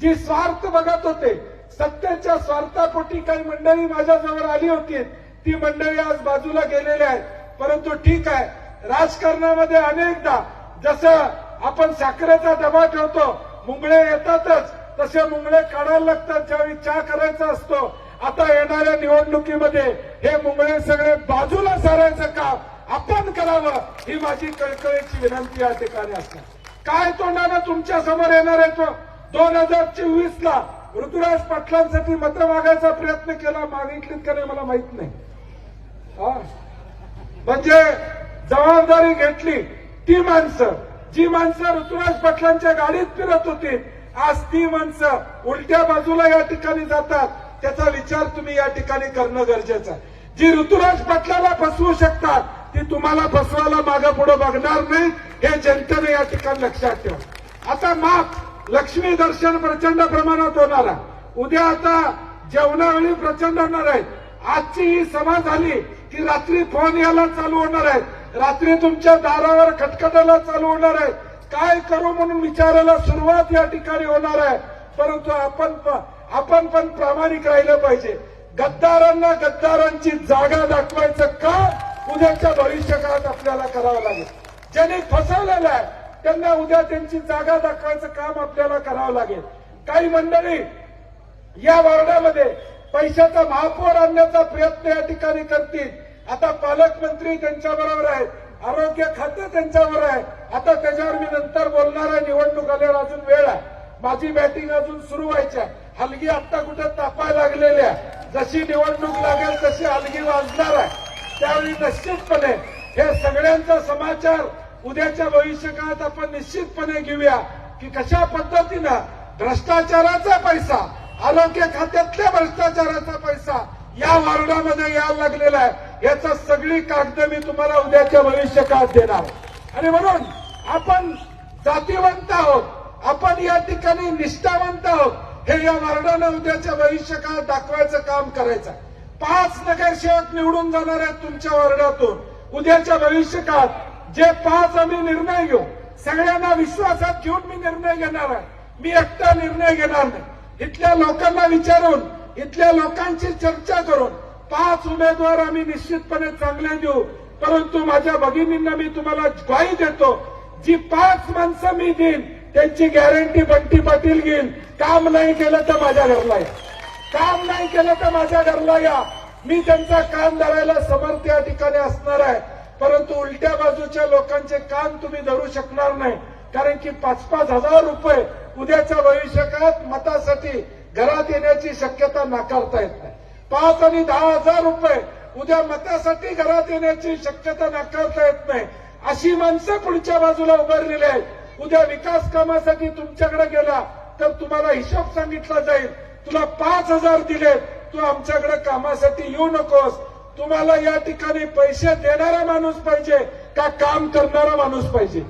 जी स्वार्थ बघत होते सत्याच्या स्वार्थापोटी काही मंडळी माझ्याजवळ आली होती. ती मंडळी आज बाजूला गेलेली आहेत. परंतु ठीक आहे राजकारणामध्ये अनेकदा जसं आपण साखरेचा दबा ठेवतो मुंगळे येतातच तसे मुंगळे काढायला लागतात ज्यावेळी चहा करायचा असतो. आता येणाऱ्या निवडणुकीमध्ये हे मुंगळे सगळे बाजूला सारायचं काम आपण करावं ही माझी कळकळीची विनंती या ठिकाणी असते. काय तोंडानं तुमच्यासमोर येणार आहे तो? दोन हजार चोवीस ला ऋतुराज पाटलांसाठी मत मागायचा प्रयत्न केला. मागितलीत का नाही मला माहीत नाही. म्हणजे जबाबदारी घेतली ती माणसं. जी माणसं ऋतुराज पाटलांच्या गाडीत फिरत होती आज ती माणसं उलट्या बाजूला या ठिकाणी जातात. त्याचा विचार तुम्ही या ठिकाणी करणं गरजेचं आहे. जी ऋतुराज पाटलाला फसवू शकतात ती तुम्हाला फसवायला मागे पुढे बघणार नाही. हे जनतेने या ठिकाणी लक्षात ठेवा. आता माफ. लक्ष्मी दर्शन प्रचंड प्रमाणात होणार आहे. उद्या आता जेवणावेळी प्रचंड होणार आहे. आजची ही सभा झाली की रात्री फोन यायला चालू होणार आहेत रात्री तुमच्या दारावर खटखटायला चालू होणार आहे. काय करू म्हणून विचारायला सुरुवात या ठिकाणी होणार आहे. परंतु आपण प- आपण पण प्रामाणिक राहिलं पाहिजे. गद्दारांना गद्दारांची जागा दाखवायचं का उद्याच्या भविष्यकाळात आपल्याला करावं लागेल. ज्यांनी फसवलेलं आहे त्यांना उद्या त्यांची जागा दाखवायचं काम आपल्याला करावं लागेल. काही मंडळी या वार्डामध्ये पैशाचा महापौर आणण्याचा प्रयत्न या ठिकाणी करतील. आता पालकमंत्री त्यांच्या बरोबर आहेत आरोग्य खातं त्यांच्यावर आहे. आता त्याच्यावर मी नंतर बोलणार आहे निवडणूक आल्यावर अजून वेळ आहे. माझी बॅटिंग अजून सुरू व्हायच्या हलगी आता कुठं तापायला लागलेल्या जशी निवडणूक लागेल तशी हलगी वाजणार आहे. त्यावेळी निश्चितपणे हे सगळ्यांचा समाचार उद्याच्या भविष्यकाळात आपण निश्चितपणे घेऊया की कशा पद्धतीनं भ्रष्टाचाराचा पैसा आरोग्य खात्यातल्या भ्रष्टाचाराचा पैसा या वार्डामध्ये यायला लागलेला आहे. याचा सगळी कागद मी तुम्हाला उद्याच्या भविष्यकाळात देणार. आणि म्हणून आपण जातीवंत आहोत. आपण या ठिकाणी निष्ठावंत आहोत. हे या वार्डानं उद्याच्या भविष्यकाळात दाखवायचं काम करायचं आहे. पाच नगरसेवक निवडून जाणार आहेत तुमच्या वार्डातून. उद्याच्या भविष्यकाळात जे पाच आम्ही निर्णय घेऊ सगळ्यांना विश्वासात घेऊन मी निर्णय घेणार आहे. मी एकटा निर्णय घेणार नाही. इथल्या लोकांना विचारून इथल्या लोकांची चर्चा करून पाच उमेदवार आम्ही निश्चितपणे चांगले देऊ. परंतु माझ्या भगिनींना मी तुम्हाला ग्वाही देतो जी पाच माणसं मी देईन त्यांची गॅरंटी बंटी पाटील घेईन. काम नाही केलं तर माझ्या घरला या. काम नाही केलं तर माझ्या घरला या. मी त्यांचा काम धरायला समर्थ या ठिकाणी असणार आहे. परंतु उलट्या बाजूच्या लोकांचे कान तुम्ही धरू शकणार नाही. कारण की पाच पाच हजार रुपये उद्याच्या भविष्यकाळात मतासाठी घरात येण्याची शक्यता नाकारता येत नाही. पाच आणि दहा हजार रुपये उद्या मतासाठी घरात येण्याची शक्यता नाकारता येत नाही. अशी माणसं पुढच्या बाजूला उभारलेली आहेत. उद्या विकास कामासाठी तुमच्याकडे गेला तर तुम्हाला हिशोब सांगितला जाईल. तुला पाच हजार दिले तू आमच्याकडे कामासाठी येऊ नकोस. तुम्हाला या ठिकाणी पैसे देणारा माणूस पाहिजे का काम करणारा माणूस पाहिजे?